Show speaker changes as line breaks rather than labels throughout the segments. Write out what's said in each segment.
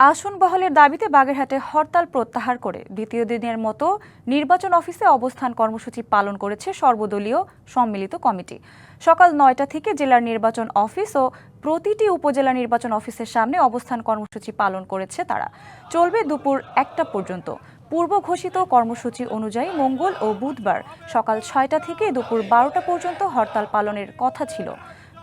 আসন বহালের দাবিতে বাগেরহাটে হরতাল প্রত্যাহার করে দ্বিতীয় দিনের মতো নির্বাচন অফিসে অবস্থান কর্মসূচি পালন করেছে সর্বদলীয় সম্মিলিত কমিটি। সকাল নয়টা থেকে জেলার নির্বাচন অফিস ও প্রতিটি উপজেলা নির্বাচন অফিসের সামনে অবস্থান কর্মসূচি পালন করেছে তারা। চলবে দুপুর একটা পর্যন্ত। পূর্ব ঘোষিত কর্মসূচি অনুযায়ী মঙ্গল ও বুধবার সকাল ছয়টা থেকে দুপুর বারোটা পর্যন্ত হরতাল পালনের কথা ছিল।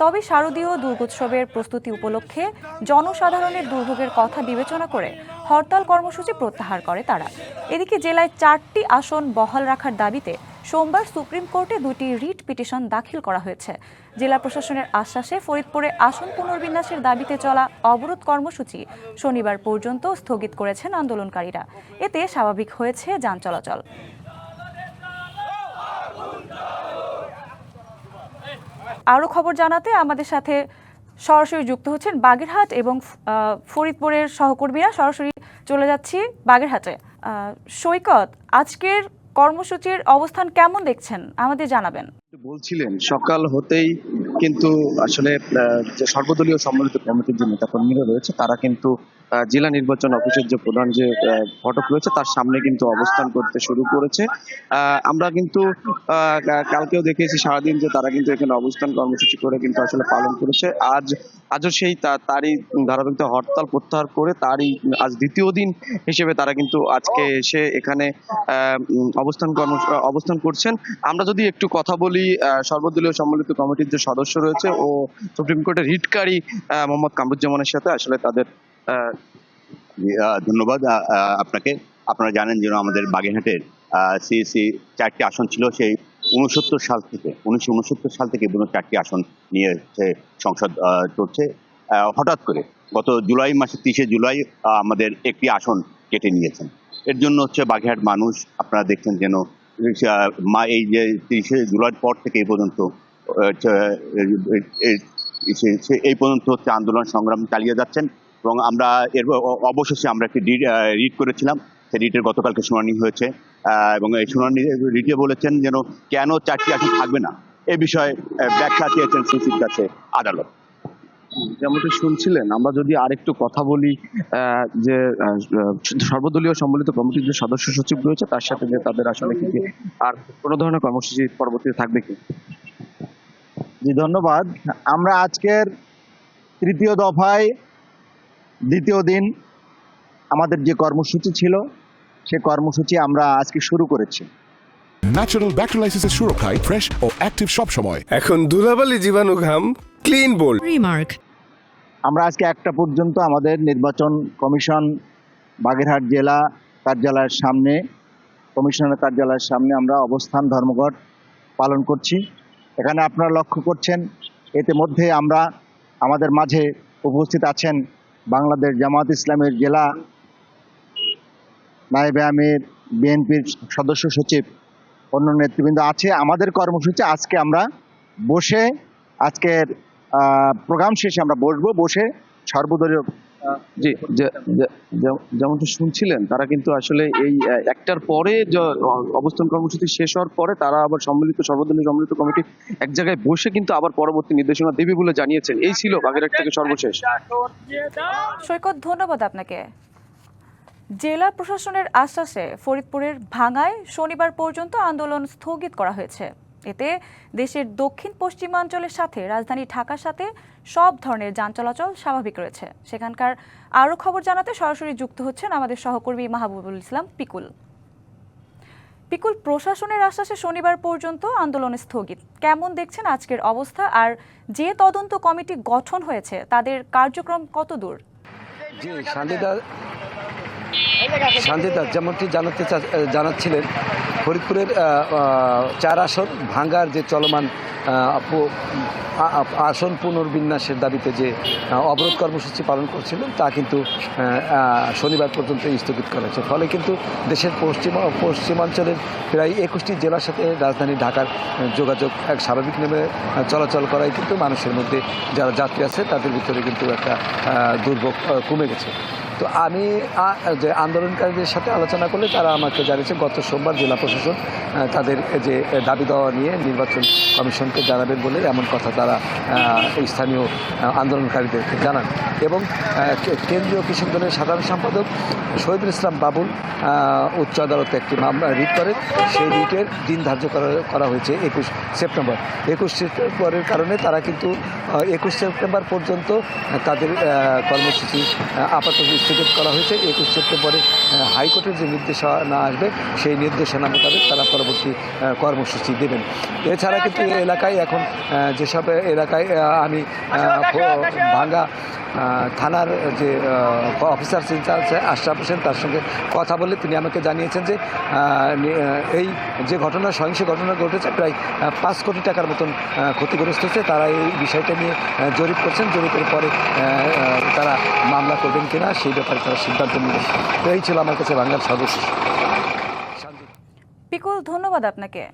তবে শারদীয় দুর্গোৎসবের প্রস্তুতি উপলক্ষে জনসাধারণের দুর্ভোগের কথা বিবেচনা করে হরতাল কর্মসূচি প্রত্যাহার করে তারা। এদিকে জেলায় চারটি আসন বহাল রাখার দাবিতে সোমবার সুপ্রিম কোর্টে দুটি রিট পিটিশন দাখিল করা হয়েছে। জেলা প্রশাসনের আশ্বাসে ফরিদপুরে আসন পুনর্বিন্যাসের দাবিতে চলা অবরোধ কর্মসূচি শনিবার পর্যন্ত স্থগিত করেছেন আন্দোলনকারীরা। এতে স্বাভাবিক হয়েছে যান চলাচল। আরও খবর জানাতে আমাদের সাথে সরাসরি যুক্ত হচ্ছেন বাগেরহাট এবং ফরিদপুরের সহকর্মীরা। সরাসরি চলে যাচ্ছি বাগেরহাটে। সৈকত, আজকের কর্মসূচির অবস্থান কেমন দেখছেন? আমাদের জানাবেন।
বলছিলেন, সকাল হতেই কিন্তু, আসলে যে সর্বদলীয় সম্মিলিত কমিটির যে নেতাকর্মীরা রয়েছে, তারা কিন্তু জেলা নির্বাচন অফিসের যে প্রধান যে ফটক রয়েছে, তার সামনে কিন্তু অবস্থান করতে শুরু করেছে। আমরা কিন্তু কালকেও দেখেছি সারাদিন যে তারা কিন্তু এখানে অবস্থান কর্মসূচি করে কিন্তু আসলে পালন করেছে। আজ, আজও সেই তারই ধারাবাহিকতা হরতাল প্রত্যাহার করে তারই, আজ দ্বিতীয় দিন হিসেবে তারা কিন্তু আজকে এসে এখানে অবস্থান কর্ম, অবস্থান করছেন। আমরা যদি একটু কথা বলি সর্বদলীয় সম্মিলিত কমিটির যে সদস্য রয়েছে ও সুপ্রিম কোর্টের রিটকারী মোহাম্মদ কামরুজ্জামানের সাথে আসলে তাদের
ধন্যবাদ। আপনাকে, আপনারা জানেন যেন আমাদের বাগেরহাটের সিএসি চারটি আসন ছিল সেই উনসত্তর সাল থেকে, উনিশশো উনসত্তর সাল থেকে বিভিন্ন চারটি আসন নিয়ে সংসদ চলছে। হঠাৎ করে গত জুলাই মাসে তিরিশে জুলাই আমাদের একটি আসন কেটে নিয়েছেন। এর জন্য হচ্ছে বাগেরহাট মানুষ, আপনারা দেখছেন যেন মা, এই যে তিরিশে জুলাইয়ের পর থেকে এই পর্যন্ত এই- পর্যন্ত হচ্ছে আন্দোলন সংগ্রাম চালিয়ে যাচ্ছেন এবং আমরা এর অবশেষে আমরা একটি রিড করেছিলাম। সেই রিটের গতকালকে শুনানি হয়েছে। এবং এই শুনানি, রিটে বলেছেন যেন কেন চারটি আসন থাকবে না। এ বিষয়ে ব্যাখ্যা চেয়েছেন সিসির কাছে আদালত।
যেমনটি শুনছিলেন, আমরা যদি আরেকটু কথা বলি যে সর্বদলীয় সম্মিলিত কমিটির যে সদস্য সচিব রয়েছে, তার সাথে যে তাদের আসলে কি আর কোনো ধরনের কর্মসূচি পরবর্তীতে থাকবে কি?
জি ধন্যবাদ। আমরা আজকের তৃতীয় দফায় দ্বিতীয় দিন আমাদের যে কর্মসূচি ছিল সে কর্মসূচি আমরা আজকে শুরু করেছি।
ন্যাচারাল ব্যাকটেরিয়ালাইসিসের সুরক্ষায় ফ্রেশ ও অ্যাক্টিভ সব সময়
এখন ধুলাবালি জীবাণু ঘাম ক্লিন বোল্ড
Remark.
আমরা আজকে একটা পর্যন্ত আমাদের নির্বাচন কমিশন বাগেরহাট জেলা কার্যালয়ের সামনে কমিশনার কার্যালয়ের সামনে আমরা অবস্থান ধর্মঘট পালন করছি। এখানে আপনারা লক্ষ্য করছেন, এতে মধ্যে আমরা আমাদের মাঝে উপস্থিত আছেন বাংলাদেশ জামাত ইসলামের জেলা নায়েবে আমির, বিএনপির সদস্য সচিব, অন্য নেতৃবৃন্দ আছে। আমাদের কর্মসূচি আজকে আমরা বসে, আজকের প্রোগ্রাম শেষে আমরা বসবো। বসে সর্বদলীয়
জি যেমনটি শুনছিলেন, তারা কিন্তু আসলে এই একটার পরে অবস্থান কর্মসূচি শেষ হওয়ার পরে তারা আবার সম্মিলিত, সর্বদলীয় সম্মিলিত কমিটি এক জায়গায় বসে কিন্তু আবার পরবর্তী নির্দেশনা দেবে বলে জানিয়েছেন। এই ছিল বাগেরহাট থেকে সর্বশেষ।
সৈকত, ধন্যবাদ আপনাকে। জেলা প্রশাসনের আশ্বাসে ফরিদপুরের ভাঙায় শনিবার পর্যন্ত আন্দোলন স্থগিত করা হয়েছে। এতে দেশের দক্ষিণ পশ্চিমাঞ্চলের সাথে, রাজধানী ঢাকার সাথে সব ধরনের যান চলাচল স্বাভাবিক রয়েছে। সেখানকার আরও খবর জানাতে সরাসরি যুক্ত হচ্ছেন আমাদের সহকর্মী মাহবুবুল ইসলাম পিকুল। পিকুল, প্রশাসনের আশ্বাসে শনিবার পর্যন্ত আন্দোলন স্থগিত। কেমন দেখছেন আজকের অবস্থা আর যে তদন্ত কমিটি গঠন হয়েছে, তাদের কার্যক্রম কত দূর?
শান্তিদা শান্তিদা, যেমনটি জানাতে জানাচ্ছিলেন ফরিদপুরের চার আসন ভাঙ্গার যে চলমান আসন পুনর্বিন্যাসের দাবিতে যে অবরোধ কর্মসূচি পালন করছিলেন, তা কিন্তু শনিবার পর্যন্ত স্থগিত করা হয়েছে ফলে কিন্তু দেশের পশ্চিম, পশ্চিমাঞ্চলের প্রায় একুশটি জেলার সাথে রাজধানী ঢাকার যোগাযোগ এক স্বাভাবিক নেমে চলাচল করায় কিন্তু মানুষের মধ্যে যারা যাত্রী আছে, তাদের ভিতরে কিন্তু একটা দুর্ভোগ কমে গেছে। তো আমি যে আন্দোলনকারীদের সাথে আলোচনা করলে তারা আমাকে জানিয়েছে গত সোমবার জেলা প্রশাসন আহ, তাদের যে দাবি দেওয়া নিয়ে নির্বাচন কমিশনকে জানাবেন বলে এমন কথা তারা স্থানীয় আন্দোলনকারীদেরকে জানান। এবং কেন্দ্রীয় কৃষক দলের সাধারণ সম্পাদক শহীদুল ইসলাম বাবুল উচ্চ আদালতে একটি মামলা রিট করেন। সেই রিটের দিন ধার্য করা হয়েছে একুশ সেপ্টেম্বর। একুশ সেপ্টেম্বরের কারণে তারা কিন্তু একুশ সেপ্টেম্বর পর্যন্ত তাদের কর্মসূচি আপাতত স্থগিত করা হয়েছে। একুশ সেপ্টেম্বরে হাইকোর্টের যে নির্দেশনা আসবে সেই নির্দেশনা মোতাবেক তারা পরবর্তী কর্মসূচি দেবেন। এছাড়া কিন্তু এলাকায় এখন যেসব এলাকায় আমি ভাঙ্গা থানার যে অফিসার ইনচার্জ আশরাফ হোসেন তার সঙ্গে কথা বলে তিনি আমাকে জানিয়েছেন যে এই যে ঘটনা সহিংস ঘটনা ঘটেছে প্রায় পাঁচ কোটি টাকার মতন ক্ষতিগ্রস্ত হচ্ছে তারা এই বিষয়টা নিয়ে জরিপ করছেন। জরিপের পরে তারা মামলা করবেন কিনা সেই ব্যাপারে তারা সিদ্ধান্ত নেবেন। তো এই ছিল আমার কাছে বাংলার সর্বশেষ। শান্তি
পিকুল ধন্যবাদ আপনাকে।